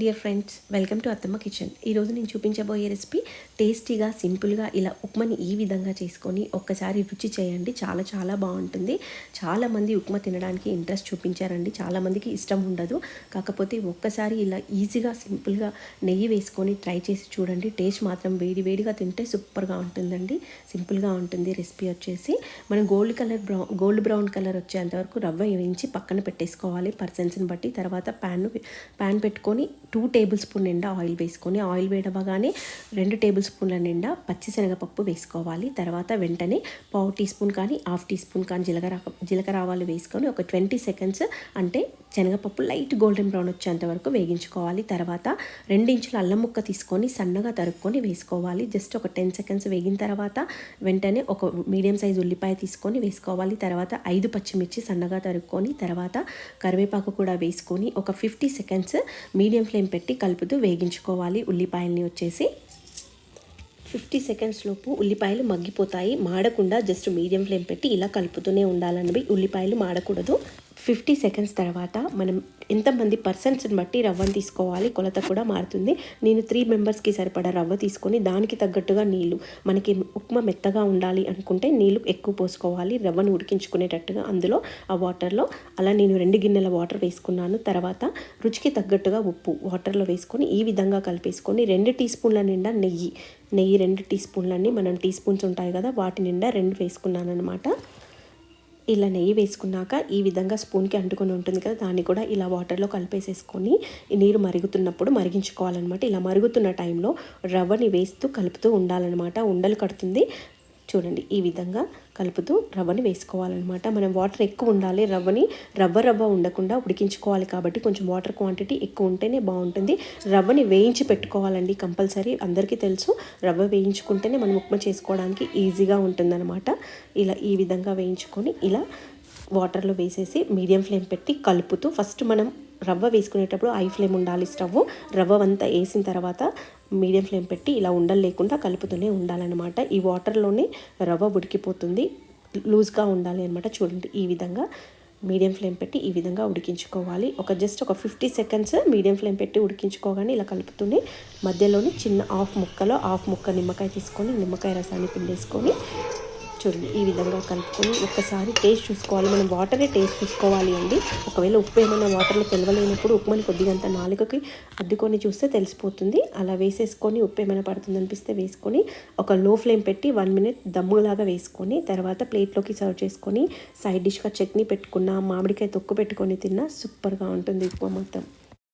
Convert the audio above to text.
Dear friends welcome to Attamma kitchen ఈరోజు నేను చూపించబోయే రెసిపీ టేస్టీగా సింపుల్గా ఇలా ఉప్మాని ఈ విధంగా చేసుకొని ఒక్కసారి రుచి చేయండి. చాలా చాలా బాగుంటుంది. చాలామంది ఉప్మా తినడానికి ఇంట్రెస్ట్ చూపించారండి. చాలామందికి ఇష్టం ఉండదు. కాకపోతే ఒక్కసారి ఇలా ఈజీగా సింపుల్గా నెయ్యి వేసుకొని ట్రై చేసి చూడండి. టేస్ట్ మాత్రం వేడి వేడిగా తింటే సూపర్గా ఉంటుందండి. సింపుల్గా ఉంటుంది రెసిపీ వచ్చేసి. మనం gold colour brown gold brown colour వచ్చేంత వరకు రవ్వ వేయించి పక్కన పెట్టేసుకోవాలి. పర్సన్స్ని బట్టి తర్వాత ప్యాన్ ప్యాన్ పెట్టుకొని టూ టేబుల్ స్పూన్ నిండా ఆయిల్ వేసుకొని ఆయిల్ వేడవగానే రెండు టేబుల్ స్పూన్ల నిండా పచ్చిశనగపప్పు వేసుకోవాలి. తర్వాత వెంటనే పావు టీ స్పూన్ కానీ హాఫ్ టీ స్పూన్ కానీ జీలకర్ర జీలకర్ర ఆవాలు వేసుకొని ఒక ట్వంటీ సెకండ్స్ అంటే శనగపప్పు లైట్ గోల్డెన్ బ్రౌన్ వచ్చేంత వరకు వేగించుకోవాలి. తర్వాత రెండించుల అల్లం ముక్క తీసుకొని సన్నగా తరుక్కొని వేసుకోవాలి. జస్ట్ ఒక టెన్ సెకండ్స్ వేగిన తర్వాత వెంటనే ఒక మీడియం సైజ్ ఉల్లిపాయ తీసుకొని వేసుకోవాలి. తర్వాత ఐదు పచ్చిమిర్చి సన్నగా తరుక్కొని తర్వాత కరివేపాకు కూడా వేసుకొని ఒక ఫిఫ్టీ సెకండ్స్ మీడియం ఫ్లేమ్ పెట్టి కలుపుతూ వేగించుకోవాలి. ఉల్లిపాయల్ని వచ్చేసి ఫిఫ్టీ సెకండ్స్ లోపు ఉల్లిపాయలు మగ్గిపోతాయి. మాడకుండా జస్ట్ మీడియం ఫ్లేమ్ పెట్టి ఇలా కలుపుతూనే ఉండాలన్నవి ఉల్లిపాయలు మాడకూడదు. ఫిఫ్టీ సెకండ్స్ తర్వాత మనం ఎంతమంది పర్సన్స్ని బట్టి రవ్వను తీసుకోవాలి. కొలత కూడా మారుతుంది. నేను త్రీ మెంబర్స్కి సరిపడా రవ్వ తీసుకొని దానికి తగ్గట్టుగా నీళ్ళు మనకి ఉప్మా మెత్తగా ఉండాలి అనుకుంటే నీళ్ళు ఎక్కువ పోసుకోవాలి. రవ్వను ఉడికించుకునేటట్టుగా అందులో ఆ వాటర్లో అలా నేను రెండు గిన్నెల వాటర్ వేసుకున్నాను. తర్వాత రుచికి తగ్గట్టుగా ఉప్పు వాటర్లో వేసుకొని ఈ విధంగా కలిపేసుకొని రెండు టీ స్పూన్ల నిండా నెయ్యి నెయ్యి రెండు టీ స్పూన్లన్నీ మనం టీ స్పూన్స్ ఉంటాయి కదా వాటి నిండా రెండు వేసుకున్నాను అనమాట ఇలా నెయ్యి వేసుకున్నాక ఈ విధంగా స్పూన్కి అంటుకొని ఉంటుంది కదా దాన్ని కూడా ఇలా వాటర్లో కలిపేసేసుకొని నీరు మరుగుతున్నప్పుడు మరిగించుకోవాలన్నమాట. ఇలా మరుగుతున్న టైంలో రవ్వని వేస్తూ కలుపుతూ ఉండాలన్నమాట. ఉండలు కడుతుంది. చూడండి ఈ విధంగా కలుపుతూ రవ్వని వేసుకోవాలన్నమాట. మనం వాటర్ ఎక్కువ ఉండాలి రవ్వని రవ్వ రవ్వ ఉండకుండా ఉడికించుకోవాలి కాబట్టి కొంచెం వాటర్ క్వాంటిటీ ఎక్కువ ఉంటేనే బాగుంటుంది. రవ్వని వేయించి పెట్టుకోవాలండి కంపల్సరీ. అందరికీ తెలుసు రవ్వ వేయించుకుంటేనే మనం ఉప్మా చేసుకోవడానికి ఈజీగా ఉంటుందన్నమాట. ఇలా ఈ విధంగా వేయించుకొని ఇలా వాటర్లో వేసేసి మీడియం ఫ్లేమ్ పెట్టి కలుపుతూ ఫస్ట్ మనం రవ్వ వేసుకునేటప్పుడు ఐ ఫ్లేమ్ ఉండాలి స్టవ్. రవ్వ అంతా వేసిన తర్వాత మీడియం ఫ్లేమ్ పెట్టి ఇలా ఉండలు లేకుండా కలుపుతూనే ఉండాలన్నమాట. ఈ వాటర్లోనే రవ్వ ఉడికిపోతుంది. లూజ్గా ఉండాలి అనమాట చూడండి ఈ విధంగా మీడియం ఫ్లేమ్ పెట్టి ఈ విధంగా ఉడికించుకోవాలి. ఒక జస్ట్ ఒక ఫిఫ్టీ సెకండ్స్ మీడియం ఫ్లేమ్ పెట్టి ఉడికించుకోగానే ఇలా కలుపుతూనే మధ్యలోనే చిన్న హాఫ్ ముక్కలో హాఫ్ ముక్క నిమ్మకాయ తీసుకొని నిమ్మకాయ రసాన్ని పిండేసుకొని చూడండి ఈ విధంగా కలుపుకొని ఒక్కసారి టేస్ట్ చూసుకోవాలి. మనం వాటరే టేస్ట్ చూసుకోవాలి అండి. ఒకవేళ ఉప్పు ఏమైనా వాటర్లో తెలవలేనప్పుడు ఉప్పుమని కొద్దిగా అంత నాలుకకి అద్దుకొని చూస్తే తెలిసిపోతుంది. అలా వేసేసుకొని ఉప్పు ఏమైనా పడుతుంది అనిపిస్తే వేసుకొని ఒక లో ఫ్లేమ్ పెట్టి వన్ మినిట్ దమ్ములాగా వేసుకొని తర్వాత ప్లేట్లోకి సర్వ్ చేసుకొని సైడ్ డిష్గా చట్నీ పెట్టుకున్న మామిడికాయ తొక్కు పెట్టుకొని తిన్నా సూపర్గా ఉంటుంది ఉప్మా మొత్తం